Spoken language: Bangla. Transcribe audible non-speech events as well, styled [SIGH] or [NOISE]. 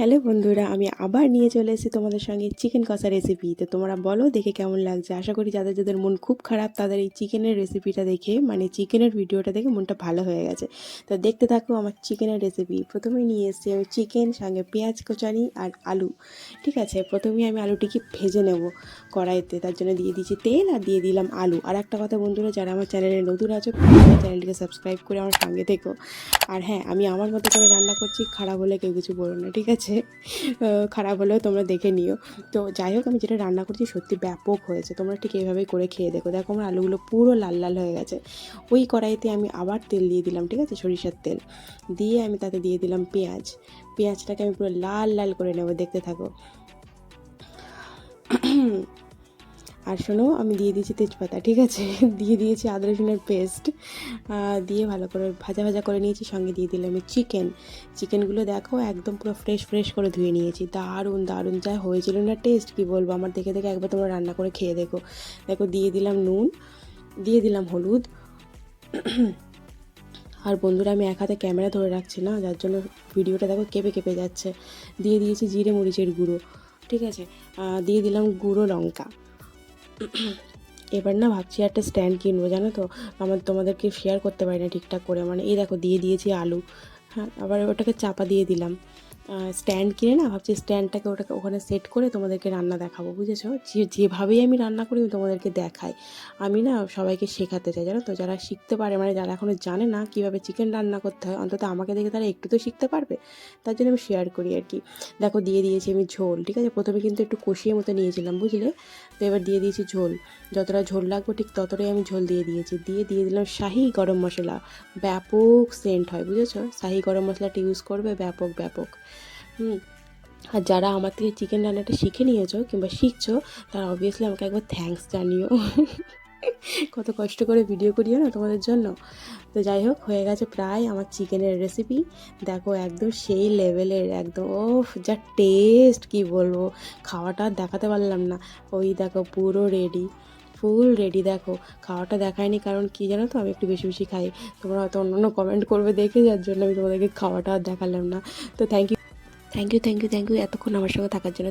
হ্যালো বন্ধুরা, আমি আবার নিয়ে চলে এসেছি তোমাদের সঙ্গে চিকেন কষা রেসিপি তো তোমরা বলো দেখে কেমন লাগছে? আশা করি যাদের যাদের মন খুব খারাপ, তাদের এই চিকেনের রেসিপিটা দেখে মানে চিকেনের ভিডিওটা দেখে মনটা ভালো হয়ে গেছে। তো দেখতে থাকো আমার চিকেনের রেসিপি প্রথমেই নিয়ে এসেছি আমি চিকেন সঙ্গে পেঁয়াজ কোচানি আর আলু। ঠিক আছে, প্রথমেই আমি আলুটিকে ভেজে নেব কড়াইতে। তার জন্য দিয়ে দিয়েছি তেল আর দিয়ে দিলাম আলু। আর একটা কথা বন্ধুরা, যারা আমার চ্যানেলে নতুন আছো চ্যানেলটিকে সাবস্ক্রাইব করে আমার সঙ্গে থেকো। আর হ্যাঁ আমি আমার মতো করে রান্না করছি, খারাপ হলে কেউ কিছু বলো না, ঠিক আছে? আহ, খারাপ হলেও তোমরা দেখে নিও। তো যাই হোক আমি যেটা রান্না করছি সত্যি ব্যাপক হয়েছে। তোমরা ঠিক এইভাবেই করে খেয়ে দেখো। দেখো আমার আলুগুলো পুরো লাল লাল হয়ে গেছে। ওই কড়াইতে আমি আবার তেল দিয়ে দিলাম ঠিক আছে? সরিষার তেল। দিয়ে আমি তাতে দিয়ে দিলাম পেঁয়াজ। পেঁয়াজটাকে আমি পুরো লাল লাল করে নেব দেখতে থাকো। আর শোনো, আমি দিয়ে দিয়েছি তেজপাতা, ঠিক আছে? [LAUGHS] দিয়ে দিয়েছি আদা রসুনের পেস্ট দিয়ে ভালো করে ভাজা ভাজা করে নিয়েছি, সঙ্গে দিয়ে দিলাম চিকেন। চিকেনগুলো দেখো, একদম পুরো ফ্রেশ ফ্রেশ করে ধুয়ে নিয়েছি। দারুণ দারুণ, যা হয়েছিল না টেস্ট কি বলব? আমার দেখে দেখে একবার তোমরা রান্না করে খেয়ে দেখো। দেখো, দিয়ে দিলাম নুন, দিয়ে দিলাম হলুদ। [CLEARS THROAT] আর বন্ধুরা, আমি এক হাতে ক্যামেরা ধরে রাখছি না, যার জন্য ভিডিওটা দেখো কেঁপে কেঁপে যাচ্ছে। দিয়ে দিয়েছি জিরে মরিচের গুঁড়ো, ঠিক আছে? দিয়ে দিলাম গুঁড়ো লঙ্কা। এবার না ভাবছি একটা স্ট্যান্ড কিনবো, জানো তো? আমার তোমাদেরকে শেয়ার করতে পারি না ঠিকঠাক করে। মানে এই দেখো, দিয়ে দিয়েছি আলু। হ্যাঁ আবার ওটাকে চাপা দিয়ে দিলাম। স্ট্যান্ড কিনে না, ভাবছি স্ট্যান্ডটাকে ওটাকে ওখানে সেট করে তোমাদেরকে রান্না দেখাবো, বুঝেছ? যে, যেভাবেই আমি রান্না করি আমি তোমাদেরকে দেখাই। আমি না সবাইকে শেখাতে চাই, জানো তো? যারা শিখতে পারে মানে যারা এখনও জানে না কীভাবে চিকেন রান্না করতে হয়, অন্তত আমাকে দেখে তারা একটু তো শিখতে পারবে, তার জন্য আমি শেয়ার করি আর কি। দেখো, দিয়ে দিয়েছি আমি ঝোল, ঠিক আছে? প্রথমে কিন্তু একটু কষিয়ে মতো নিয়েছিলাম, বুঝলে? তো এবার দিয়ে দিয়েছি ঝোল, যতটা ঝোল লাগবে ঠিক ততটাই আমি ঝোল দিয়ে দিয়েছি। দিয়ে দিয়ে দিলাম শাহি গরম মশলা, ব্যাপক সেন্ট হয়, বুঝেছ? শাহি গরম মশলাটা ইউজ করবে, ব্যাপক ব্যাপক। হুম। আর যারা আমার থেকে চিকেন রান্নাটা শিখে নিয়েছো কিংবা শিখছো, তারা অবভিয়াসলি আমাকে একবার থ্যাঙ্কস জানিও। কত কষ্ট করে ভিডিও করিও না তোমাদের জন্য। তো যাই হোক, হয়ে গেছে প্রায় আমার চিকেনের রেসিপি দেখো একদম সেই লেভেলের একদম ও যা টেস্ট কি বলব? খাওয়াটা দেখাতে পারলাম না। ওই দেখো পুরো রেডি ফুল রেডি দেখো। খাওয়াটা দেখায়নি কারণ কি জানো তো, আমি একটু বেশি বেশি খাই। তোমরা হয়তো অন্য কমেন্ট করবে দেখে যার জন্য আমি তোমাদেরকে খাওয়াটা দেখালাম না। তো thank you thank you thank you thank you এতক্ষণ আমার সঙ্গে থাকার জন্য।